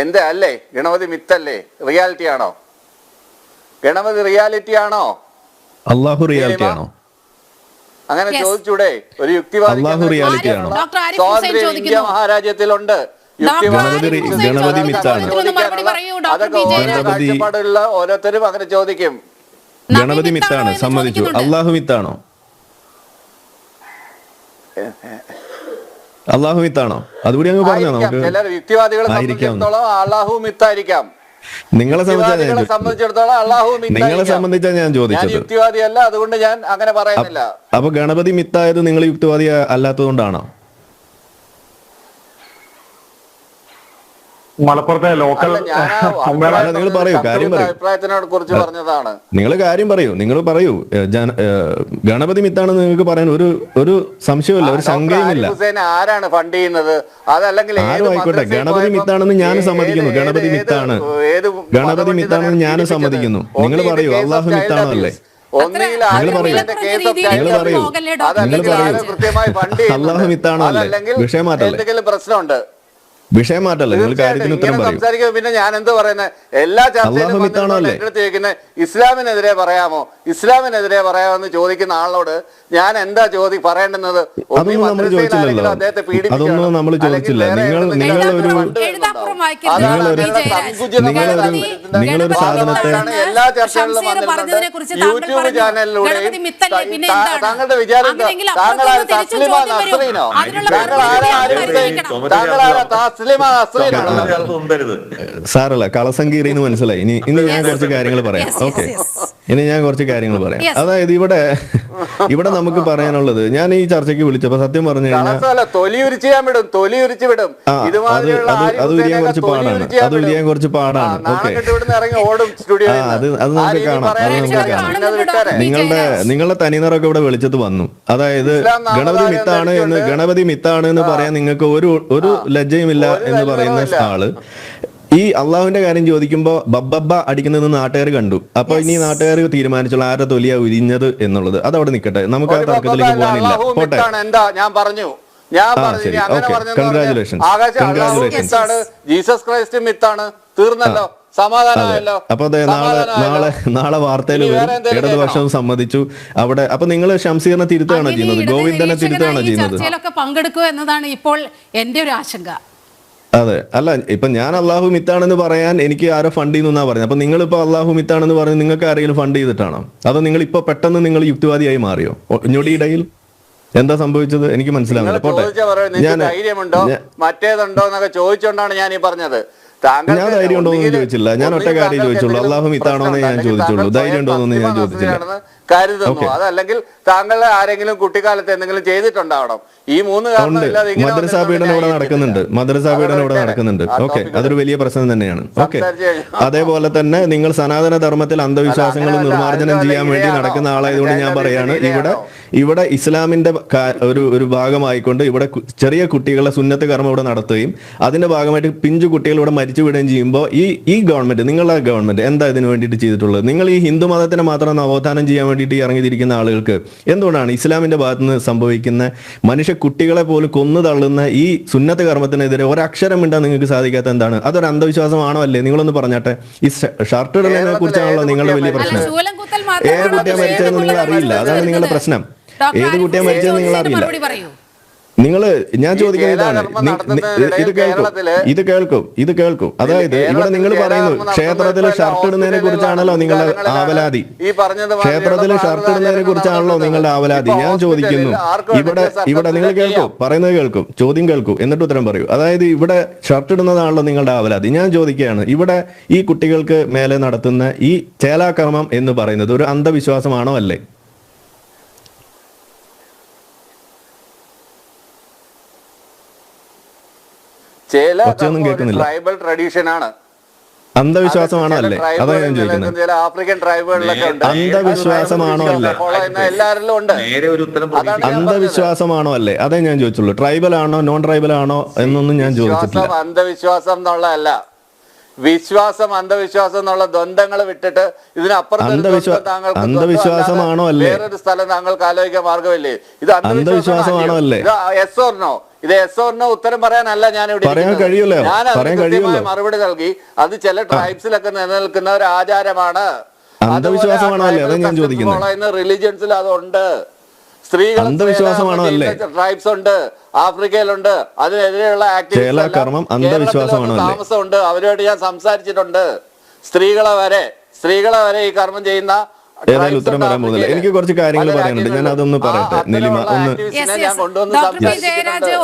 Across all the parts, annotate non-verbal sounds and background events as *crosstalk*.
എന്താ അല്ലേ? ഗണപതി മിത്തല്ലേ? റിയാലിറ്റി ആണോ? ഗണപതി റിയാലിറ്റി ആണോ? അള്ളാഹു റിയാലിറ്റി ആണോ? അങ്ങനെ ചോദിച്ചൂടെ? ഒരു യുക്തിവാദി സ്വാതന്ത്ര്യ ഇന്ത്യ ചോദിക്കുന്നു. മഹാരാജ്യത്തിലുണ്ട്. ഗണപതി. മിത്താണ്. കാഴ്ചപ്പാടുള്ള ഓരോരുത്തരും അങ്ങനെ ചോദിക്കും. ഗണപതി മിത്താണ് സമ്മതിച്ചു. അള്ളാഹു മിത്താണോ. അള്ളാഹു മിത്താണോ അതുകൂടി അങ്ങ് പറഞ്ഞോ. നമുക്ക് യുക്തിവാദികളെ. സംബന്ധിച്ചിടത്തോളം അള്ളാഹു മിത്തായിരിക്കാം നിങ്ങളെ സംബന്ധിച്ചിടത്തോളം അള്ളാഹു നിങ്ങളെ. സംബന്ധിച്ചാ ഞാൻ ചോദിച്ചത് യുക്തിവാദിയല്ല അതുകൊണ്ട് ഞാൻ അങ്ങനെ പറയുന്നില്ല അപ്പൊ ഗണപതി മിത്തായത് നിങ്ങൾ യുക്തിവാദി അല്ലാത്തതുകൊണ്ടാണോ മലപ്പുറത്തെ ലോക്കൽ *laughs* നിങ്ങൾ പറയൂ, കാര്യം പറയൂ. പറഞ്ഞതാണ്. നിങ്ങൾ കാര്യം പറയൂ നിങ്ങൾ പറയൂ. ഗണപതി മിത്താണെന്ന് നിങ്ങൾക്ക് പറയാൻ ഒരു ഒരു സംശയമില്ല ഒരു ശങ്കയുമില്ല. ഹുസൈൻ ആരാണ് ഫണ്ട് ചെയ്യുന്നത്? അതല്ലെങ്കിൽ ആരും ആയിക്കോട്ടെ ഗണപതി മിത്താണെന്ന് ഞാൻ സമ്മതിക്കുന്നു ഗണപതി മിത്താണ്. ഗണപതി മിത്താണെന്ന് ഞാൻ? സമ്മതിക്കുന്നു. നിങ്ങൾ പറയൂ അള്ളാഹു മിത്താണല്ലേ. അള്ളാഹു മിത്താണോ അല്ലേ? അതല്ലെങ്കിൽ വിഷയം മാറ്റല്ലേ? എന്തെങ്കിലും പ്രശ്നമുണ്ട്? വിഷയം മാറ്റല്ലേ നിങ്ങൾ കാര്യത്തിന് ഉത്തരം സംസാരിക്കുമ്പോൾ പിന്നെ ഞാൻ എന്ത് പറയുന്നത് എല്ലാ ചർച്ചയിലും? ഇസ്ലാമിനെതിരെ പറയാമോ? ഇസ്ലാമിനെതിരെ പറയാമോ എന്ന് ചോദിക്കുന്ന ആളോട് ഞാൻ എന്താ ചോദി പറയേണ്ടുന്നത്? അതൊന്നും നമ്മൾ ചോദിച്ചില്ലല്ലോ. അതൊന്നും നമ്മൾ ചോദിച്ചില്ല. നിങ്ങൾ നിങ്ങൾ ഒരു നിങ്ങളൊരു- നിങ്ങളൊരു- സാധനത്തെ- എല്ലാ ചർച്ചകളിലും യൂട്യൂബ് പറഞ്ഞു. ചാനലിലൂടെ? താങ്കളുടെ വിചാരം? താങ്കൾ ആരാ താങ്കൾ ആരാ സാറല്ല കളസങ്കീറി എന്ന് മനസ്സിലായി. ഇനി ഇനി ഞാൻ കുറച്ച് കാര്യങ്ങൾ പറയാം. ഓക്കെ ഇനി ഞാൻ കുറച്ച് കാര്യങ്ങൾ പറയാം. അതായത് ഇവിടെ ഇവിടെ നമുക്ക് പറയാനുള്ളത് ഞാൻ ഈ ചർച്ചയ്ക്ക് വിളിച്ചപ്പോ സത്യം പറഞ്ഞു കഴിഞ്ഞാൽ തൊലി വിടും തൊലി ഉരിച്ച് വിടും. ആ, അത് ഇതുമാതിരിയുള്ള അത് ഉരിയാൻ കുറച്ച് പാടാണ്. അത്. ഉരിയാൻ കുറച്ച് പാടാണ്. ഓക്കെ നാണം ഓക്കേ. കെട്ട് ഇവിടുന്ന് ഇറങ്ങി ഓടും സ്റ്റുഡിയോ ആ, അത് അത് നമുക്ക് കാണാം. അത് നമുക്ക് കാണാം. നിങ്ങളുടെ നിങ്ങളുടെ തനിനിറൊക്കെ ഇവിടെ വെളിച്ചത്ത് വന്നു. അതായത് ഗണപതി മിത്താണ് എന്ന് ഗണപതി മിത്താണ് എന്ന് പറയാൻ നിങ്ങൾക്ക് ഒരു ഒരു ലജ്ജയുമില്ല ഒരു എന്ന് പറയുന്ന ആൾ ഈ അള്ളാഹുവിന്റെ കാര്യം ചോദിക്കുമ്പോ ബബ്ബബ്ബ അടിക്കുന്നത് നാട്ടുകാർ കണ്ടു. അപ്പൊ ഇനി നാട്ടുകാർ തീരുമാനിച്ചുള്ള ആരുടെ തൊലിയാ ഉരിഞ്ഞത് എന്നുള്ളത്. അത് അവിടെ നിൽക്കട്ടെ നമുക്ക് ആ തർക്കത്തിലേക്ക് പോകാനില്ല. പോട്ടെ? എന്താ? ഞാൻ പറഞ്ഞു. ഞാൻ പറഞ്ഞു അങ്ങനെ Okay. പറഞ്ഞു Congratulations. ആകാശ അള്ളാഹു മിത്താണ്. Jesus Christ മിത്താണ്. തീർന്നല്ലോ. അപ്പൊ അതെ നാളെ നാളെ നാളെ വാർത്തയിൽ വരും ഇടതുപക്ഷം സമ്മതിച്ചു. അവിടെ അപ്പൊ നിങ്ങൾ ഷംസീറിനെ തിരുത്തുകയാണോ ചെയ്യുന്നത്. ഗോവിന്ദനെ തിരുത്തുകയാണോ ചെയ്യുന്നത്. പങ്കെടുക്കുക എന്നതാണ് ഇപ്പോൾ എന്റെ ഒരു ആശങ്ക. അതെ. അല്ല ഇപ്പൊ ഞാൻ അള്ളാഹു മിത്താണെന്ന് പറയാൻ എനിക്ക് ആരോ ഫണ്ട് ചെയ്യുന്നാ പറഞ്ഞത് അപ്പൊ നിങ്ങൾ ഇപ്പൊ അള്ളാഹു മിത്താണെന്ന് പറഞ്ഞ് നിങ്ങൾക്ക് ആരെങ്കിലും ഫണ്ട് ചെയ്തിട്ടാണോ? അതോ നിങ്ങൾ ഇപ്പൊ പെട്ടെന്ന് നിങ്ങൾ യുക്തിവാദിയായി മാറിയോ? ഞൊടിയിടയിൽ എന്താ സംഭവിച്ചത്? എനിക്ക് മനസ്സിലാവില്ല പോട്ടെ. ഞാൻ ധൈര്യമുണ്ടോ? ഞാൻ- മറ്റേതുണ്ടോ എന്നൊക്കെ ചോദിച്ചോണ്ടാണ് ഞാൻ ഈ പറഞ്ഞത്. താങ്കൾക്ക് ഞാൻ ധൈര്യം ഉണ്ടോ എന്ന് ചോദിച്ചില്ല. ഞാൻ ഒറ്റ കാര്യം ചോദിച്ചുള്ളൂ. അള്ളാഹു മിത്താണോ എന്ന് ഞാൻ ചോദിച്ചുള്ളൂ. ധൈര്യം ഉണ്ടോ എന്ന് ഞാൻ ചോദിച്ചില്ല. കരുതുന്നു. അതല്ലെങ്കിൽ താങ്കൾ ആരെങ്കിലും കുട്ടിക്കാലത്ത് എന്തെങ്കിലും ചെയ്തിട്ടുണ്ടാവണം. ഈ മൂന്ന് ഇങ്ങനെ മദ്രസാ പീഡനം ഇവിടെ നടക്കുന്നുണ്ട്. മദ്രസാ പീഡനം ഇവിടെ നടക്കുന്നുണ്ട്. ഓക്കെ. അതൊരു വലിയ പ്രശ്നം തന്നെയാണ്. ഓക്കെ. അതേപോലെ തന്നെ നിങ്ങൾ സനാതന ധർമ്മത്തിൽ അന്ധവിശ്വാസങ്ങൾ നിർമ്മാർജനം ചെയ്യാൻ വേണ്ടി നടക്കുന്ന ആളായതുകൊണ്ട് ഞാൻ പറയാണ് ഇവിടെ ഇവിടെ ഇസ്ലാമിന്റെ ഒരു ഒരു ഭാഗമായിക്കൊണ്ട് ഇവിടെ ചെറിയ കുട്ടികളെ സുന്നത്ത് കർമ്മം ഇവിടെ നടത്തുകയും അതിന്റെ ഭാഗമായിട്ട് പിഞ്ചു കുട്ടികൾ ഇവിടെ മരിച്ചു വിടുകയും ചെയ്യുമ്പോൾ ഈ ഈ ഗവൺമെന്റ് നിങ്ങളുടെ ഗവൺമെന്റ് എന്താ ഇതിനു വേണ്ടിയിട്ട് ചെയ്തിട്ടുള്ളത്? നിങ്ങൾ ഈ ഹിന്ദു മതത്തിനെ മാത്രം നവോത്ഥാനം ചെയ്യാൻ വേണ്ടിയിട്ട് ഇറങ്ങിയിരിക്കുന്ന ആളുകൾക്ക് എന്തുകൊണ്ടാണ് ഇസ്ലാമിന്റെ ഭാഗത്ത് നിന്ന് സംഭവിക്കുന്ന മനുഷ്യ കുട്ടികളെ പോലും കൊന്നു തള്ളുന്ന ഈ സുന്നത്ത് കർമ്മത്തിനെതിരെ ഒരക്ഷരം മിണ്ടാൻ നിങ്ങൾക്ക് സാധിക്കാത്ത എന്താണ്? അതൊരു അന്ധവിശ്വാസമാണോ അല്ലേ? നിങ്ങളൊന്ന് പറഞ്ഞാട്ടെ. ഈ ഷർട്ട് ഇടുന്നതിനെ കുറിച്ചാണല്ലോ നിങ്ങളുടെ വലിയ പ്രശ്നം. ഏത് കുട്ടിയെ മരിച്ചതെന്ന് നിങ്ങൾ അറിയില്ല അതാണ് നിങ്ങളുടെ പ്രശ്നം. ഏത് കുട്ടിയെ മരിച്ചതെന്ന് നിങ്ങൾ അറിയില്ല നിങ്ങൾ ഞാൻ ചോദിക്കുന്ന ചോദിക്കുന്നത് ഇതാണ്. ഇത് കേൾക്കും. ഇത് കേൾക്കും. ഇത് കേൾക്കും. അതായത് ഇവിടെ നിങ്ങൾ പറയുന്നു ക്ഷേത്രത്തിൽ ഷർട്ട് ഇടുന്നതിനെ കുറിച്ചാണല്ലോ നിങ്ങളുടെ ആവലാതി. ക്ഷേത്രത്തിൽ ഷർട്ട് ഇടുന്നതിനെ കുറിച്ചാണല്ലോ നിങ്ങളുടെ ആവലാതി. ഞാൻ ചോദിക്കുന്നു. ഇവിടെ ഇവിടെ നിങ്ങൾ കേൾക്കും. പറയുന്നത് കേൾക്കും. ചോദ്യം കേൾക്കും. എന്നിട്ട് ഉത്തരം പറയൂ. അതായത് ഇവിടെ ഷർട്ട് ഇടുന്നതാണല്ലോ നിങ്ങളുടെ ആവലാതി. ഞാൻ ചോദിക്കുകയാണ്. ഇവിടെ ഈ കുട്ടികൾക്ക് മേലെ നടത്തുന്ന ഈ ചേലാക്രമം എന്ന് പറയുന്നത് ഒരു അന്ധവിശ്വാസമാണോ അല്ലേ? ചില ട്രൈബൽ ട്രഡീഷൻ ആണ്. അന്ധവിശ്വാസമാണോ അല്ലേ? അതാ ഞാൻ ചോദിക്കുന്നത്. ചില ആഫ്രിക്കൻ ട്രൈബുകളിലൊക്കെ ഉണ്ട്. അന്ധവിശ്വാസമാണോ അല്ലേ? എല്ലാവരിലും ഉണ്ട്. അന്ധവിശ്വാസമാണോ അല്ലേ? അതേ ഞാൻ ചോദിച്ചുള്ളൂ. ട്രൈബൽ ആണോ നോൺ ട്രൈബൽ ആണോ എന്നൊന്നും ഞാൻ ചോദിച്ചിട്ടില്ല. വിശ്വാസം അന്ധവിശ്വാസം എന്നുള്ളതല്ല. വിശ്വാസം അന്ധവിശ്വാസം എന്നുള്ള ദ്വന്ദ്ങ്ങൾ വിട്ടിട്ട് ഇതിനപ്പുറത്ത് അന്ധവിശ്വാസമാണോ അല്ലേ? വേറൊരു സ്ഥലം താങ്കൾക്ക് ആലോചിക്കാൻ മാർഗമില്ലേ ഇത് അന്ധവിശ്വാസമാണോ അല്ലേ? എസ് ഓർണോ ഇത് എസ് ഓറിന് ഉത്തരം പറയാനല്ല ഞാൻ ഇവിടെ. ഞാൻ അതിന് കൃത്യമായ മറുപടി നൽകി. അത് ചില ട്രൈബ്സിലൊക്കെ നിലനിൽക്കുന്ന ഒരു ആചാരമാണ്. ചോദിക്കുന്നത്. റിലീജിയൻസിൽ അതുണ്ട്. അല്ലേ? ട്രൈബ്സ് ഉണ്ട്. ആഫ്രിക്കയിലുണ്ട്. അതിനെതിരെയുള്ള? താമസമുണ്ട്. അവരോട് ഞാൻ സംസാരിച്ചിട്ടുണ്ട്. സ്ത്രീകളെ വരെ സ്ത്രീകളെ വരെ ഈ കർമ്മം ചെയ്യുന്ന ഏതായാലും ഉത്തരം പറയാൻ വരാൻ പോകുന്നില്ല. എനിക്ക് കുറച്ച് കാര്യങ്ങൾ പറയാനുണ്ട്. ഞാൻ അതൊന്ന്. പറയട്ടെ. നിലിമ ഒന്ന് ഇത് ഉത്തരം ഒന്നും ഞാൻ കൊണ്ടുവന്ന് ഡോക്ടർ പി.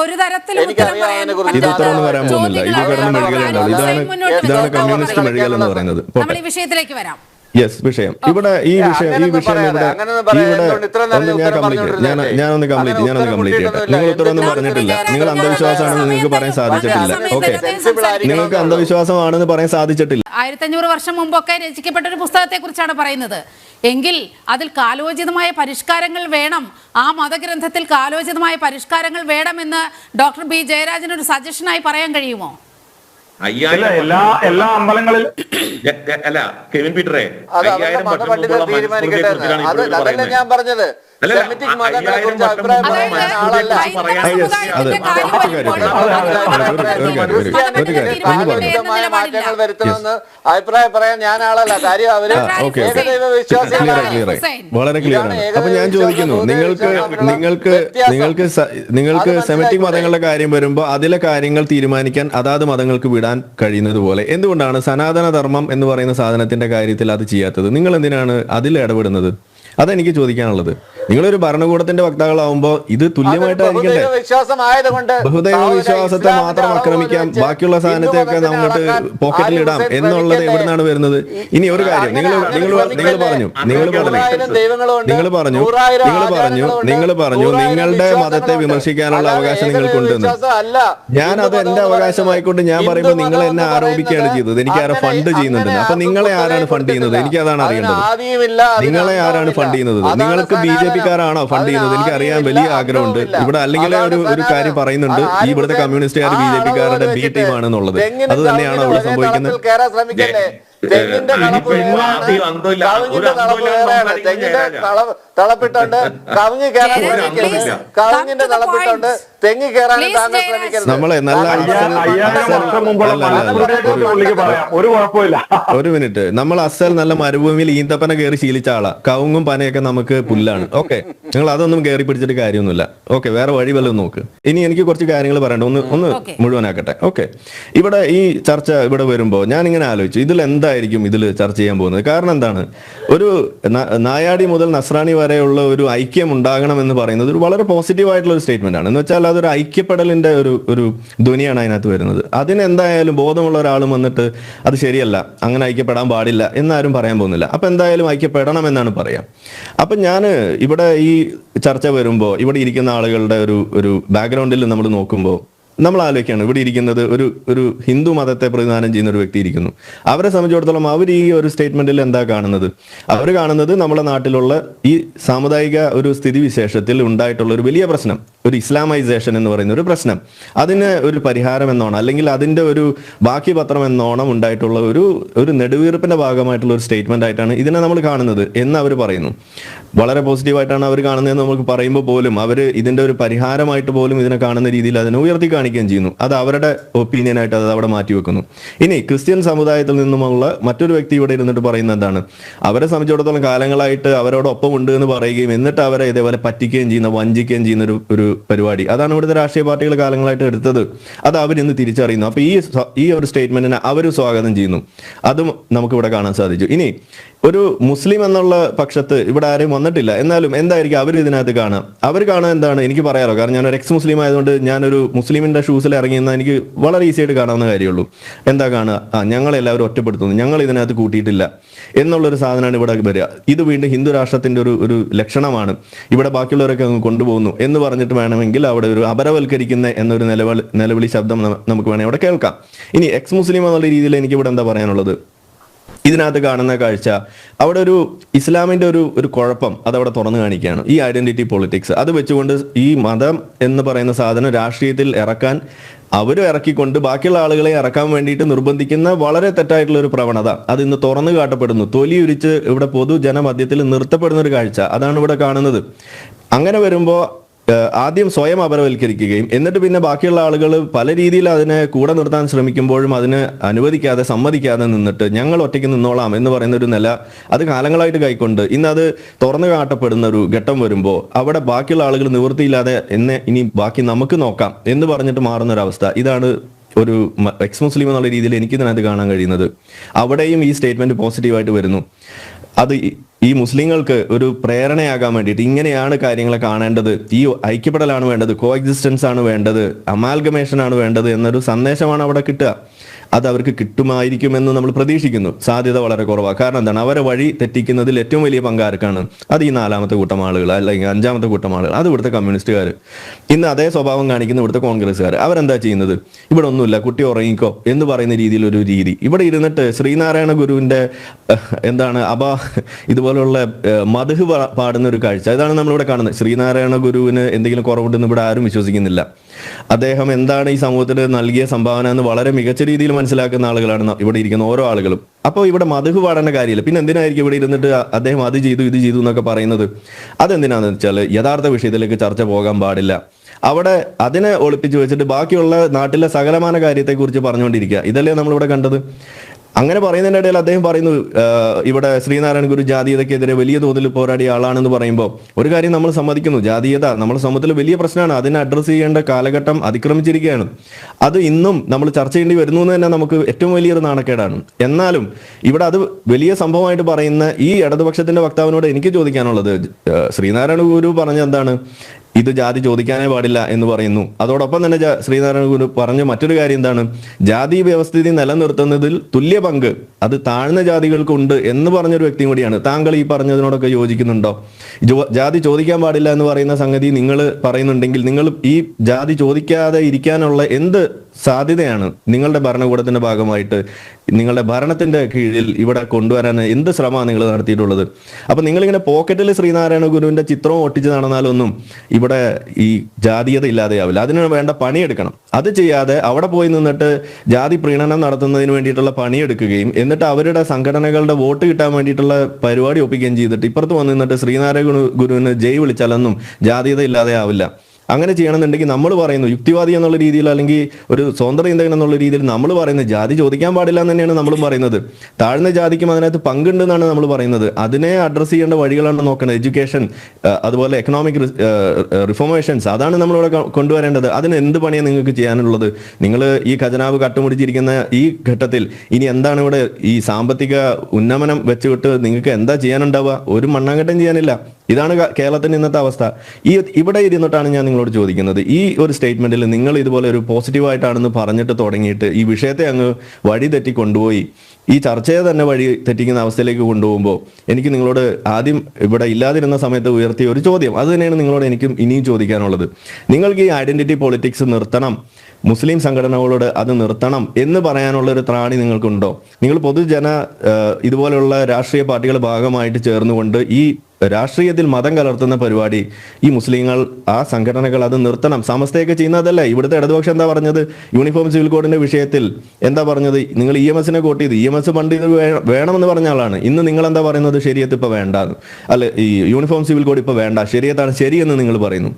ഒരു തരത്തിലും ഉത്തരം പറയാൻ വരാൻ പോകുന്നില്ല. ഇത് കടന്ന് മെഴുകലുണ്ടാവും ഇതാണ് ഇതാണ് കമ്മ്യൂണിസ്റ്റ് മെഴുകൽ എന്ന് പറയുന്നത്. നമ്മൾ ഈ വിഷയത്തിലേക്ക് വരാം. യെസ് വിഷയം. ഇവിടെ ഈ വിഷയം ഈ വിഷയം ഇവിടെ ഇവിടെ ഞാൻ ഉത്തരം കംപ്ലീറ്റ് ഞാൻ? ഞാനൊന്ന് കംപ്ലീറ്റ് ഞാനൊന്ന് കംപ്ലീറ്റ് ചെയ്യട്ടെ. നിങ്ങൾ ഉത്തരവൊന്നും പറഞ്ഞിട്ടില്ല. നിങ്ങൾ അന്ധവിശ്വാസമാണെന്ന് നിങ്ങൾക്ക് പറയാൻ സാധിച്ചിട്ടില്ല. ഓക്കെ നിങ്ങൾക്ക് അന്ധവിശ്വാസമാണെന്ന് പറയാൻ സാധിച്ചിട്ടില്ല. ആയിരത്തഞ്ഞൂറ് വർഷം മുമ്പൊക്കെ രചിക്കപ്പെട്ട ഒരു പുസ്തകത്തെ കുറിച്ചാണ് പറയുന്നത്. എങ്കിൽ അതിൽ കാലോചിതമായ പരിഷ്കാരങ്ങൾ വേണം. ആ മതഗ്രന്ഥത്തിൽ കാലോചിതമായ പരിഷ്കാരങ്ങൾ വേണമെന്ന് ഡോക്ടർ ബി ജയരാജനൊരു സജഷനായി പറയാൻ കഴിയുമോ? അയ്യായിരം എല്ലാ എല്ലാ അമ്പലങ്ങളിൽ അല്ല കെവിൻ പീറ്ററെ അയ്യായിരം വർഷം മുമ്പുള്ള. ഞാൻ പറഞ്ഞത് സെമിറ്റിക് മതങ്ങളെ കുറിച്ച് അഭിപ്രായം പറയാൻ ആളല്ല പറയാൻ. മാറ്റങ്ങൾ വരുത്തണമെന്ന് അഭിപ്രായം ഞാൻ ആളല്ല കാര്യം അവർ ഏകദൈവ വിശ്വാസികളാണ് വളരെ ക്ലിയർ ആണ് അപ്പൊ ഞാൻ ചോദിക്കുന്നു നിങ്ങൾക്ക് നിങ്ങൾക്ക് നിങ്ങൾക്ക് നിങ്ങൾക്ക് സെമറ്റിക് മതങ്ങളുടെ കാര്യം വരുമ്പോൾ അതിലെ കാര്യങ്ങൾ തീരുമാനിക്കാൻ അതാത് മതങ്ങൾക്ക് വിടാൻ കഴിയുന്നത് പോലെ എന്തുകൊണ്ടാണ് സനാതന ധർമ്മം എന്ന് പറയുന്ന സാധനത്തിന്റെ കാര്യത്തിൽ അത് ചെയ്യാത്തത് നിങ്ങൾ എന്തിനാണ് അതിൽ ഇടപെടുന്നത് അതെനിക്ക് ചോദിക്കാനുള്ളത് നിങ്ങളൊരു ഭരണകൂടത്തിന്റെ വക്താക്കളാവുമ്പോൾ ഇത് തുല്യമായിട്ടായിരിക്കട്ടെ ബഹുദൈവ വിശ്വാസത്തെ മാത്രം ആക്രമിക്കാം. ബാക്കിയുള്ള സാധനത്തെയൊക്കെ നമുക്ക് പോക്കറ്റിൽ ഇടാം എന്നുള്ളത്? എവിടുന്നാണ് വരുന്നത്? ഇനി ഒരു കാര്യം നിങ്ങൾ നിങ്ങൾ നിങ്ങൾ പറഞ്ഞു നിങ്ങൾ പറഞ്ഞു. നിങ്ങൾ പറഞ്ഞു നിങ്ങൾ പറഞ്ഞു നിങ്ങൾ പറഞ്ഞു നിങ്ങളുടെ മതത്തെ. വിമർശിക്കാനുള്ള അവകാശം നിങ്ങൾക്കുണ്ടെന്ന്. ഞാൻ അത് എന്റെ അവകാശമായിക്കൊണ്ട് ഞാൻ പറയുമ്പോൾ നിങ്ങൾ എന്നെ ആരോപിക്കുകയാണ് ചെയ്തത്. എനിക്ക് ആരോ ഫണ്ട് ചെയ്യുന്നുണ്ട് അപ്പൊ നിങ്ങളെ ആരാണ് ഫണ്ട് ചെയ്യുന്നത്? എനിക്ക് അതാണ് അറിയേണ്ടത്. നിങ്ങളെ ആരാണ് ഫണ്ട് ചെയ്യുന്നത്? നിങ്ങൾക്ക് ബി ജെ സനാതനം. പിക്കാരാണോ ഫണ്ട് ചെയ്യുന്നത്? എനിക്ക് അറിയാൻ വലിയ ആഗ്രഹമുണ്ട്. ഇവിടെ അല്ലെങ്കിൽ ഒരു ഒരു കാര്യം പറയുന്നുണ്ട്. ഈ ഇവിടുത്തെ കമ്മ്യൂണിസ്റ്റുകാർ ബി ജെ പിക്കാരുടെ ബി ടീമാണെന്നുള്ളത് അത് തന്നെയാണോ ഇവിടെ സംഭവിക്കുന്നത്? തെങ്ങിന്റെ കളപ്പ് തളപ്പ് അന്തമില്ലാതെ വേറെയാണ്. തെങ്ങിന്റെ ജയരാജാ. തളപ്പിട്ടുണ്ട് കവിഞ്ഞ് കയറാൻ ശ്രമിക്കരുത് the തളപ്പിട്ടുണ്ട് തെങ്ങി കയറാൻ താങ്കൾ ശ്രമിക്കരുത്. നമ്മളെ നല്ല ഒരു മിനിറ്റ്. നമ്മൾ അസൽ നല്ല മരുഭൂമിയിൽ ഈന്തപ്പന കയറി ശീലിച്ച ആളാ. കവുങ്ങും പനയൊക്കെ നമുക്ക് പുല്ലാണ്. ഓക്കെ. നിങ്ങൾ അതൊന്നും കയറി പിടിച്ചിട്ട് കാര്യമൊന്നുമില്ല. ഓക്കെ വേറെ വഴി വല്ലതും നോക്ക്. ഇനി എനിക്ക് കുറച്ച് കാര്യങ്ങൾ പറയണ്ട. ഒന്ന് ഒന്ന് മുഴുവനാക്കട്ടെ. ഓക്കെ. ഇവിടെ ഈ ചർച്ച ഇവിടെ വരുമ്പോൾ ഞാൻ ഇങ്ങനെ ആലോചിച്ചു. ഇതിൽ എന്തായിരിക്കും ഇതിൽ ചർച്ച ചെയ്യാൻ പോകുന്നത്. കാരണം എന്താണ്? ഒരു നായാടി മുതൽ നസ്രാണി വരെയുള്ള ഒരു ഐക്യം ഉണ്ടാകണം എന്ന് പറയുന്നത് ഒരു വളരെ പോസിറ്റീവ് ആയിട്ടുള്ള ഒരു സ്റ്റേറ്റ്മെന്റ് ആണ്. എന്ന് വെച്ചാൽ അതൊരു ഐക്യപ്പെടലിന്റെ ഒരു ഒരു ധ്വനിയാണ് അതിനകത്ത് വരുന്നത്. അതിനെന്തായാലും ബോധമുള്ള ഒരാൾ വന്നിട്ട് അത് ശരിയല്ല അങ്ങനെ ഐക്യപ്പെടാൻ പാടില്ല എന്നാരും പറയാൻ പോകുന്നില്ല. അപ്പൊ എന്തായാലും ഐക്യപ്പെടണം എന്നാണ് പറയാം. അപ്പൊ ഞാൻ ഇവിടെ ഈ ചർച്ച വരുമ്പോൾ ഇവിടെ ഇരിക്കുന്ന ആളുകളുടെ ഒരു ഒരു ബാക്ക്ഗ്രൗണ്ടിൽ നമ്മൾ നോക്കുമ്പോൾ നമ്മൾ ആലോചിക്കുകയാണ്. ഇവിടെ ഇരിക്കുന്നത് ഒരു ഒരു ഹിന്ദു മതത്തെ പ്രതിദാനം ചെയ്യുന്ന ഒരു വ്യക്തി ഇരിക്കുന്നു. അവരെ സംബന്ധിച്ചിടത്തോളം അവർ ഈ ഒരു സ്റ്റേറ്റ്മെന്റിൽ എന്താ കാണുന്നത്? അവർ കാണുന്നത് നമ്മുടെ നാട്ടിലുള്ള ഈ സാമുദായിക ഒരു സ്ഥിതിവിശേഷത്തിൽ ഉണ്ടായിട്ടുള്ള ഒരു വലിയ പ്രശ്നം. ഒരു ഇസ്ലാമൈസേഷൻ എന്ന് പറയുന്ന ഒരു പ്രശ്നം. അതിന് ഒരു പരിഹാരം എന്നോണം അല്ലെങ്കിൽ അതിന്റെ ഒരു ബാക്കി പത്രം എന്നോണം ഉണ്ടായിട്ടുള്ള ഒരു ഒരു നെടുവീർപ്പിന്റെ ഭാഗമായിട്ടുള്ള ഒരു സ്റ്റേറ്റ്മെന്റ് ആയിട്ടാണ് ഇതിനെ നമ്മൾ കാണുന്നത് എന്ന് അവർ പറയുന്നു. വളരെ പോസിറ്റീവായിട്ടാണ് അവർ കാണുന്നതെന്ന് നമുക്ക് പറയുമ്പോൾ പോലും അവർ ഇതിന്റെ ഒരു പരിഹാരമായിട്ട് പോലും ഇതിനെ കാണുന്ന രീതിയിൽ അതിനെ ഉയർത്തി കാണിക്കുകയും ചെയ്യുന്നു. അത് അവരുടെ ഒപ്പീനിയൻ ആയിട്ട് അത് അവിടെ മാറ്റി വെക്കുന്നു. ഇനി ക്രിസ്ത്യൻ സമുദായത്തിൽ നിന്നുമുള്ള മറ്റൊരു വ്യക്തി ഇവിടെ ഇരുന്നിട്ട് പറയുന്നത് എന്താണ്? അവരെ സംബന്ധിച്ചിടത്തോളം കാലങ്ങളായിട്ട് അവരോടൊപ്പം ഉണ്ട് എന്ന് പറയുകയും എന്നിട്ട് അവരെ ഇതേപോലെ പറ്റിക്കുകയും ചെയ്യുന്ന വഞ്ചിക്കുകയും ചെയ്യുന്ന ഒരു ഒരു പരിപാടി. അതാണ് ഇവിടുത്തെ രാഷ്ട്രീയ പാർട്ടികൾ കാലങ്ങളായിട്ട് എടുത്തത്. അത് അവരിന്ന് തിരിച്ചറിയുന്നു. അപ്പൊ ഈ ഈ ഒരു സ്റ്റേറ്റ്മെന്റിനെ അവർ സ്വാഗതം ചെയ്യുന്നു. അതും നമുക്ക് ഇവിടെ കാണാൻ സാധിച്ചു. ഇനി ഒരു മുസ്ലിം എന്നുള്ള പക്ഷത്ത് ഇവിടെ ആരും വന്നിട്ടില്ല. എന്നാലും എന്തായിരിക്കും അവർ ഇതിനകത്ത് കാണാം അവർ കാണാൻ എന്താണ്? എനിക്ക് പറയാലോ. കാരണം ഞാൻ ഒരു എക്സ് മുസ്ലിം ആയതുകൊണ്ട് ഞാനൊരു മുസ്ലിമിന്റെ ഷൂസിൽ ഇറങ്ങിയെന്ന എനിക്ക് വളരെ ഈസി ആയിട്ട് കാണാവുന്ന കാര്യമുള്ളൂ. എന്താ കാണുക? ആ ഞങ്ങളെല്ലാവരും ഒറ്റപ്പെടുത്തുന്നു. ഞങ്ങൾ ഇതിനകത്ത് കൂട്ടിയിട്ടില്ല. എന്നുള്ളൊരു സാധനമാണ് ഇവിടെ വരിക. ഇത് വീണ്ടും ഹിന്ദു രാഷ്ട്രത്തിന്റെ ഒരു ഒരു ലക്ഷണമാണ്. ഇവിടെ ബാക്കിയുള്ളവരൊക്കെ അങ്ങ് കൊണ്ടുപോകുന്നു എന്ന് പറഞ്ഞിട്ട് വേണമെങ്കിൽ അവിടെ ഒരു അപരവൽക്കരിക്കുന്ന എന്നൊരു നിലവിളി നിലവിളി ശബ്ദം നമുക്ക് വേണമെങ്കിൽ അവിടെ കേൾക്കാം. ഇനി എക്സ് മുസ്ലിം എന്നുള്ള രീതിയിൽ എനിക്ക് ഇവിടെ എന്താ പറയാനുള്ളത്? ഇതിനകത്ത് കാണുന്ന കാഴ്ച അവിടെ ഒരു ഇസ്ലാമിന്റെ ഒരു ഒരു കുഴപ്പം അതവിടെ തുറന്നു കാണിക്കുകയാണ്. ഈ ഐഡന്റിറ്റി പൊളിറ്റിക്സ് അത് വെച്ചുകൊണ്ട് ഈ മതം എന്ന് പറയുന്ന സാധനം രാഷ്ട്രീയത്തിൽ ഇറക്കാൻ അവരും ഇറക്കിക്കൊണ്ട് ബാക്കിയുള്ള ആളുകളെ ഇറക്കാൻ വേണ്ടിയിട്ട് നിർബന്ധിക്കുന്ന വളരെ തെറ്റായിട്ടുള്ള ഒരു പ്രവണത. അത് ഇന്ന് തുറന്നു കാട്ടപ്പെടുന്നു. തൊലി ഉരിച്ച് ഇവിടെ പൊതുജനമധ്യത്തിൽ നിർത്തപ്പെടുന്ന ഒരു കാഴ്ച. അതാണ് ഇവിടെ കാണുന്നത്. അങ്ങനെ വരുമ്പോൾ ആദ്യം സ്വയം അപരവൽക്കരിക്കുകയും എന്നിട്ട് പിന്നെ ബാക്കിയുള്ള ആളുകൾ പല രീതിയിൽ അതിനെ കൂടെ നിർത്താൻ ശ്രമിക്കുമ്പോഴും അതിന് അനുവദിക്കാതെ സമ്മതിക്കാതെ നിന്നിട്ട് ഞങ്ങൾ ഒറ്റയ്ക്ക് നിന്നോളാം എന്ന് പറയുന്ന ഒരു നില അത് കാലങ്ങളായിട്ട് കൈക്കൊണ്ട് ഇന്ന് അത് തുറന്നു കാട്ടപ്പെടുന്ന ഒരു ഘട്ടം വരുമ്പോൾ അവിടെ ബാക്കിയുള്ള ആളുകൾ നിവൃത്തിയില്ലാതെ എന്നെ ഇനി ബാക്കി നമുക്ക് നോക്കാം എന്ന് പറഞ്ഞിട്ട് മാറുന്ന ഒരു അവസ്ഥ. ഇതാണ് ഒരു എക്സ് മുസ്ലിം എന്നുള്ള രീതിയിൽ എനിക്ക് ഇതിനകത്ത് കാണാൻ കഴിയുന്നത്. അവിടെയും ഈ സ്റ്റേറ്റ്മെന്റ് പോസിറ്റീവായിട്ട് വരുന്നു. അത് ഈ- മുസ്ലിങ്ങൾക്ക് ഒരു പ്രേരണയാകാൻ വേണ്ടിയിട്ട് ഇങ്ങനെയാണ് കാര്യങ്ങളെ കാണേണ്ടത്. ഈ ഐക്യപ്പെടലാണ് വേണ്ടത് കോ എക്സിസ്റ്റൻസ് ആണ് വേണ്ടത് അമാൽഗമേഷൻ ആണ് വേണ്ടത് എന്നൊരു സന്ദേശമാണ് അവിടെ കിട്ടുക. അത് അവർക്ക് കിട്ടുമായിരിക്കുമെന്ന് നമ്മൾ പ്രതീക്ഷിക്കുന്നു. സാധ്യത വളരെ കുറവാണ്. കാരണം എന്താണ്? അവരെ വഴി തെറ്റിക്കുന്നതിൽ ഏറ്റവും വലിയ പങ്കാർക്കാണ് അത് ഈ നാലാമത്തെ കൂട്ടം ആളുകൾ അല്ലെങ്കിൽ അഞ്ചാമത്തെ കൂട്ടം ആളുകൾ. അത് ഇവിടുത്തെ കമ്മ്യൂണിസ്റ്റുകാർ ഇന്ന് അതേ സ്വഭാവം കാണിക്കുന്ന ഇവിടുത്തെ കോൺഗ്രസ്സുകാർ അവരെന്താ ചെയ്യുന്നത്? ഇവിടെ ഒന്നുമില്ല കുട്ടി ഉറങ്ങിക്കോ എന്ന് പറയുന്ന രീതിയിലൊരു രീതി. ഇവിടെ ഇരുന്നിട്ട് ശ്രീനാരായണ ഗുരുവിന്റെ എന്താണ് അപ ഇതുപോലുള്ള ഏഹ്, മധു പാടുന്ന ഒരു കാഴ്ച. ഇതാണ് നമ്മളിവിടെ കാണുന്നത്. ശ്രീനാരായണ ഗുരുവിന് എന്തെങ്കിലും കുറവുണ്ടെന്ന് ഇവിടെ ആരും വിശ്വസിക്കുന്നില്ല. അദ്ദേഹം എന്താണ് ഈ സമൂഹത്തിന് നൽകിയ സംഭാവന എന്ന് വളരെ മികച്ച രീതിയിൽ മനസ്സിലാക്കുന്ന ആളുകളാണ് ഇവിടെ ഇരിക്കുന്ന ഓരോ ആളുകളും. അപ്പോൾ ഇവിടെ മധു പാടേണ്ട കാര്യമില്ല. പിന്നെ എന്തിനായിരിക്കും ഇവിടെ ഇരുന്നിട്ട് അദ്ദേഹം അത് ചെയ്തു ഇത് ചെയ്തു എന്നൊക്കെ പറയുന്നത്? അതെന്തിനാന്ന് വെച്ചാൽ യഥാർത്ഥ വിഷയത്തിലേക്ക് ചർച്ച പോകാൻ പാടില്ല. അവിടെ അതിനെ ഒളിപ്പിച്ചു വെച്ചിട്ട് ബാക്കിയുള്ള നാട്ടിലെ സകലമാന കാര്യത്തെക്കുറിച്ച് പറഞ്ഞുകൊണ്ടിരിക്കുക. ഇതല്ലേ നമ്മളിവിടെ കണ്ടത്? അങ്ങനെ പറയുന്നതിന്റെ ഇടയിൽ അദ്ദേഹം പറയുന്നു ഇവിടെ ശ്രീനാരായണ ഗുരു ജാതീയതയ്ക്കെതിരെ വലിയ തോതിൽ പോരാടിയ ആളാണെന്ന് പറയുമ്പോൾ ഒരു കാര്യം നമ്മൾ സമ്മതിക്കുന്നു. ജാതീയത നമ്മുടെ സമൂഹത്തിൽ വലിയ പ്രശ്നമാണ്. അതിനെ അഡ്രസ്സ് ചെയ്യേണ്ട കാലഘട്ടം അതിക്രമിച്ചിരിക്കുകയാണ്. അത് ഇന്നും നമ്മൾ ചർച്ച ചെയ്യേണ്ടി വരുന്നു എന്ന് തന്നെ നമുക്ക് ഏറ്റവും വലിയൊരു നാണക്കേടാണ്. എന്നാലും ഇവിടെ അത് വലിയ സംഭവമായിട്ട് പറയുന്ന ഈ ഇടതുപക്ഷത്തിന്റെ വക്താവിനോട് എനിക്ക് ചോദിക്കാനുള്ളത് ശ്രീനാരായണ ഗുരു പറഞ്ഞ എന്താണ്? ഇത് ജാതി ചോദിക്കാനേ പാടില്ല എന്ന് പറയുന്നു. അതോടൊപ്പം തന്നെ ശ്രീനാരായണ ഗുരു പറഞ്ഞ മറ്റൊരു കാര്യം എന്താണ്? ജാതി വ്യവസ്ഥിതി നിലനിർത്തുന്നതിൽ തുല്യ പങ്ക് അത് താഴ്ന്ന ജാതികൾക്കുണ്ട് എന്ന് പറഞ്ഞൊരു വ്യക്തി കൂടിയാണ്. താങ്കൾ ഈ പറഞ്ഞതിനോടൊക്കെ യോജിക്കുന്നുണ്ടോ? ജാതി ചോദിക്കാൻ പാടില്ല എന്ന് പറയുന്ന സംഗതി നിങ്ങൾ പറയുന്നുണ്ടെങ്കിൽ നിങ്ങൾ ഈ ജാതി ചോദിക്കാതെ ഇരിക്കാനുള്ള എന്ത് സാധ്യതയാണ്. നിങ്ങളുടെ ഭരണകൂടത്തിന്റെ ഭാഗമായിട്ട് നിങ്ങളുടെ ഭരണത്തിന്റെ കീഴിൽ ഇവിടെ കൊണ്ടുവരാൻ എന്ത് ശ്രമമാണ് നിങ്ങൾ നടത്തിയിട്ടുള്ളത്? അപ്പൊ നിങ്ങളിങ്ങനെ പോക്കറ്റിൽ ശ്രീനാരായണ ഗുരുവിന്റെ ചിത്രം ഒട്ടിച്ച് നടന്നാലൊന്നും ഇവിടെ ഈ ജാതീയത ഇല്ലാതെയാവില്ല. അതിന് വേണ്ട പണിയെടുക്കണം. അത് ചെയ്യാതെ അവിടെ പോയി നിന്നിട്ട് ജാതി പ്രീണനം നടത്തുന്നതിന് വേണ്ടിയിട്ടുള്ള പണിയെടുക്കുകയും എന്നിട്ട് അവരുടെ സംഘടനകളുടെ വോട്ട് കിട്ടാൻ വേണ്ടിയിട്ടുള്ള പരിപാടി ഒപ്പിക്കുകയും ചെയ്തിട്ട് ഇപ്പുറത്ത് വന്നിട്ട് ശ്രീനാരായണ ഗുരു- ഗുരുവിന് ജയ് വിളിച്ചാലൊന്നും ജാതീയത ഇല്ലാതെ ആവില്ല അങ്ങനെ ചെയ്യണമെന്നുണ്ടെങ്കിൽ നമ്മൾ പറയുന്നു യുക്തിവാദി എന്നുള്ള രീതിയിൽ അല്ലെങ്കിൽ ഒരു സ്വതന്ത്ര ചിന്തകൻ എന്നുള്ള രീതിയിൽ നമ്മൾ പറയുന്നത് ജാതി ചോദിക്കാൻ പാടില്ല എന്ന് തന്നെയാണ് നമ്മളും പറയുന്നത്. താഴ്ന്ന ജാതിക്കും അതിനകത്ത് പങ്കുണ്ടെന്നാണ് നമ്മൾ പറയുന്നത്. അതിനെ അഡ്രസ്സ് ചെയ്യേണ്ട വഴികളാണ് നോക്കുന്നത് എഡ്യൂക്കേഷൻ അതുപോലെ എക്കണോമിക് റിഫോർമേഷൻസ് അതാണ് നമ്മളിവിടെ കൊണ്ടുവരേണ്ടത്. അതിന് എന്ത് പണിയാണ് നിങ്ങൾക്ക് ചെയ്യാനുള്ളത്? നിങ്ങൾ ഈ ഖജനാവ് കട്ടുമുടിച്ചിരിക്കുന്ന ഈ ഘട്ടത്തിൽ ഇനി എന്താണ് ഇവിടെ ഈ സാമ്പത്തിക ഉന്നമനം വെച്ചുവിട്ട് നിങ്ങൾക്ക് എന്താ ചെയ്യാനുണ്ടാവുക? ഒരു മണ്ണാങ്കട്ടം ചെയ്യാനില്ല. ഇതാണ് കേരളത്തിന്റെ ഇന്നത്തെ അവസ്ഥ. ഈ ഇവിടെ ഇരുന്നിട്ടാണ് ഞാൻ നിങ്ങളോട് ചോദിക്കുന്നത്. ഈ ഒരു സ്റ്റേറ്റ്മെന്റിൽ നിങ്ങൾ ഇതുപോലെ ഒരു പോസിറ്റീവായിട്ടാണെന്ന് പറഞ്ഞിട്ട് തുടങ്ങിയിട്ട് ഈ വിഷയത്തെ അങ്ങ് വഴി തെറ്റി കൊണ്ടുപോയി ഈ ചർച്ചയെ തന്നെ വഴി തെറ്റിക്കുന്ന അവസ്ഥയിലേക്ക് കൊണ്ടുപോകുമ്പോൾ എനിക്ക് നിങ്ങളോട് ആദ്യം ഇവിടെ ഇല്ലാതിരുന്ന സമയത്ത് ഉയർത്തിയ ഒരു ചോദ്യം. അത് തന്നെയാണ് നിങ്ങളോട് എനിക്കും ഇനിയും ചോദിക്കാനുള്ളത്. നിങ്ങൾക്ക് ഈ ഐഡന്റിറ്റി പൊളിറ്റിക്സ് നിർത്തണം മുസ്ലിം സംഘടനകളോട് അത് നിർത്തണം എന്ന് പറയാനുള്ള ഒരു ത്രാണി നിങ്ങൾക്കുണ്ടോ? നിങ്ങൾ പൊതുജന ഇതുപോലെയുള്ള രാഷ്ട്രീയ പാർട്ടികൾ ഭാഗമായിട്ട് ചേർന്നുകൊണ്ട് ഈ രാഷ്ട്രീയത്തിൽ മതം കലർത്തുന്ന പരിപാടി. ഈ മുസ്ലിങ്ങൾ ആ സംഘടനകൾ അത് നിർത്തണം. സമസ്തയൊക്കെ ചെയ്യുന്നതല്ലേ? ഇവിടുത്തെ ഇടതുപക്ഷം എന്താ പറഞ്ഞത്? യൂണിഫോം സിവിൽ കോഡിന്റെ വിഷയത്തിൽ എന്താ പറഞ്ഞത്? നിങ്ങൾ ഇ എം എസിനെ കോട്ട് ചെയ്ത്. ഇ എം എസ് പണ്ട് ഇത് വേണമെന്ന് പറഞ്ഞ ആളാണ്. ഇന്ന് നിങ്ങൾ എന്താ പറയുന്നത്? ശരിയത്ത് ഇപ്പൊ വേണ്ട. അല്ല ഈ യൂണിഫോം സിവിൽ കോഡ് ഇപ്പൊ വേണ്ട. ശരിയത്താണ് ശരിയെന്ന് നിങ്ങൾ പറയുന്നു.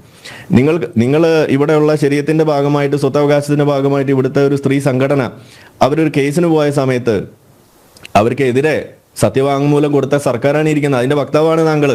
നിങ്ങൾ നിങ്ങൾ ഇവിടെയുള്ള ശരീരത്തിന്റെ ഭാഗമായിട്ട് സ്വത്തവകാശത്തിന്റെ ഭാഗമായിട്ട് ഇവിടുത്തെ ഒരു സ്ത്രീ സംഘടന അവരൊരു കേസിന് പോയ സമയത്ത് അവർക്കെതിരെ സത്യവാങ്മൂലം കൊടുത്ത സർക്കാരാണ് ഇരിക്കുന്നത്. അതിന്റെ വക്താവാണ് താങ്കൾ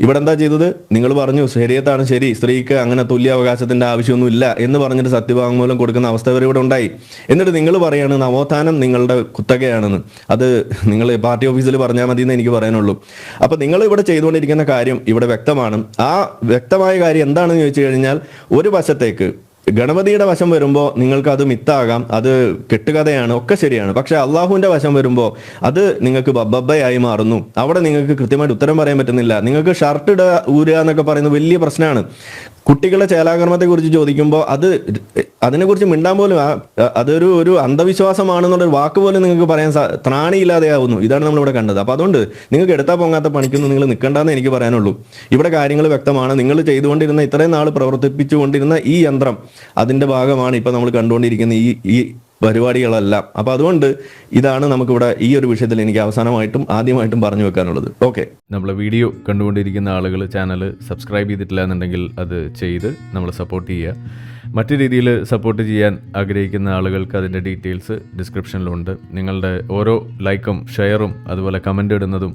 ഇവിടെ എന്താ ചെയ്തത്? നിങ്ങൾ പറഞ്ഞു ശരിയത്താണ് ശരി. സ്ത്രീക്ക് അങ്ങനെ തുല്യ അവകാശത്തിന്റെ ആവശ്യമൊന്നും ഇല്ല എന്ന് പറഞ്ഞിട്ട് സത്യവാങ്മൂലം കൊടുക്കുന്ന അവസ്ഥ വരെ ഇവിടെ ഉണ്ടായി. എന്നിട്ട് നിങ്ങൾ പറയാണ് നവോത്ഥാനം നിങ്ങളുടെ കുത്തകയാണെന്ന്. അത് നിങ്ങൾ പാർട്ടി ഓഫീസിൽ പറഞ്ഞാൽ മതി എന്ന് എനിക്ക് പറയാനുള്ളൂ. അപ്പൊ നിങ്ങൾ ഇവിടെ ചെയ്തുകൊണ്ടിരിക്കുന്ന കാര്യം ഇവിടെ വ്യക്തമാണ്. ആ വ്യക്തമായ കാര്യം എന്താണെന്ന് ചോദിച്ചു കഴിഞ്ഞാൽ ഒരു വശത്തേക്ക് ഗണപതിയുടെ വശം വരുമ്പോൾ നിങ്ങൾക്ക് അത് മിത്താകാം അത് കെട്ടുകഥയാണ് ഒക്കെ ശരിയാണ്. പക്ഷെ അള്ളാഹുവിന്റെ വശം വരുമ്പോൾ അത് നിങ്ങൾക്ക് ബബ്ബയായി മാറുന്നു. അവിടെ നിങ്ങൾക്ക് കൃത്യമായിട്ട് ഉത്തരം പറയാൻ പറ്റുന്നില്ല. നിങ്ങൾക്ക് ഷർട്ട് ഇടുക ഊരുക എന്നൊക്കെ പറയുന്നത് വലിയ പ്രശ്നമാണ്. കുട്ടികളെ ചേലാകർമ്മത്തെ കുറിച്ച് ചോദിക്കുമ്പോൾ അത് അതിനെക്കുറിച്ച് മിണ്ടാൻ പോലും അതൊരു ഒരു അന്ധവിശ്വാസമാണെന്നുള്ള ഒരു വാക്ക് പോലും നിങ്ങൾക്ക് പറയാൻ ത്രാണിയില്ലാതെയാവുന്നു. ഇതാണ് നമ്മളിവിടെ കണ്ടത്. അപ്പൊ അതുകൊണ്ട് നിങ്ങൾക്ക് എടുത്താൽ പൊങ്ങാത്ത പണിക്കൊന്നും നിങ്ങൾ നിൽക്കണ്ടെന്ന് എനിക്ക് പറയാനുള്ളൂ. ഇവിടെ കാര്യങ്ങൾ വ്യക്തമാണ്. നിങ്ങൾ ചെയ്തുകൊണ്ടിരുന്ന ഇത്രയും നാൾ പ്രവർത്തിപ്പിച്ചുകൊണ്ടിരുന്ന ഈ യന്ത്രം അതിന്റെ ഭാഗമാണ് ഇപ്പൊ നമ്മൾ കണ്ടുകൊണ്ടിരിക്കുന്ന ഈ ഈ പരിപാടികളെല്ലാം. അപ്പോൾ അതുകൊണ്ട് ഇതാണ് നമുക്കിവിടെ ഈ ഒരു വിഷയത്തിൽ എനിക്ക് അവസാനമായിട്ടും ആദ്യമായിട്ടും പറഞ്ഞു വെക്കാനുള്ളത്. ഓക്കെ. നമ്മളെ വീഡിയോ കണ്ടുകൊണ്ടിരിക്കുന്ന ആളുകൾ ചാനൽ സബ്സ്ക്രൈബ് ചെയ്തിട്ടില്ല എന്നുണ്ടെങ്കിൽ അത് ചെയ്ത് നമ്മൾ സപ്പോർട്ട് ചെയ്യുക. മറ്റു രീതിയിൽ സപ്പോർട്ട് ചെയ്യാൻ ആഗ്രഹിക്കുന്ന ആളുകൾക്ക് അതിന്റെ ഡീറ്റെയിൽസ് ഡിസ്ക്രിപ്ഷനിലുണ്ട് നിങ്ങളുടെ ഓരോ ലൈക്കും ഷെയറും അതുപോലെ comment ഇടുന്നതും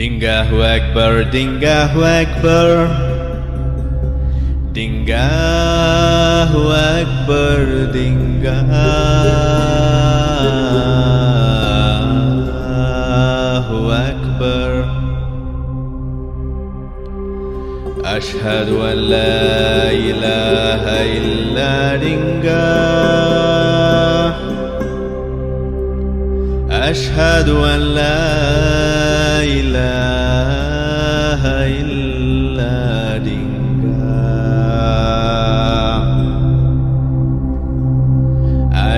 دينجاه أكبر دينجاه أكبر دينجاه أكبر دينجاه أكبر أشهد أن لا إله إلا دينجاه أشهد أن لا إله إلا دنجاه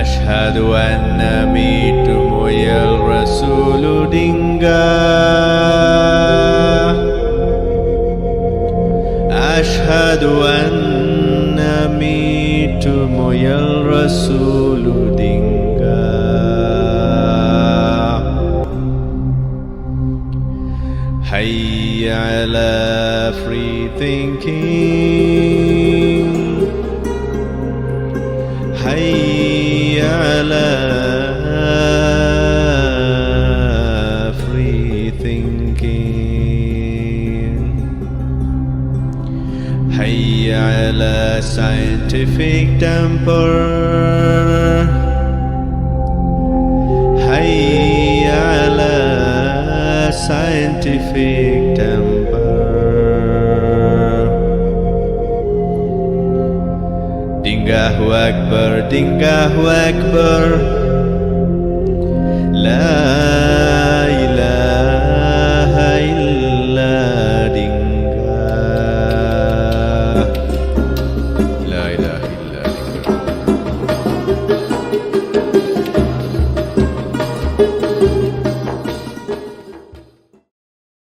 أشهد أن ميت مويا الرسول دنجاه أشهد أن ميت مويا الرسول حي على free thinking حي على free thinking حي على scientific temper حي على scientific temper أكبر دينكاه أكبر لا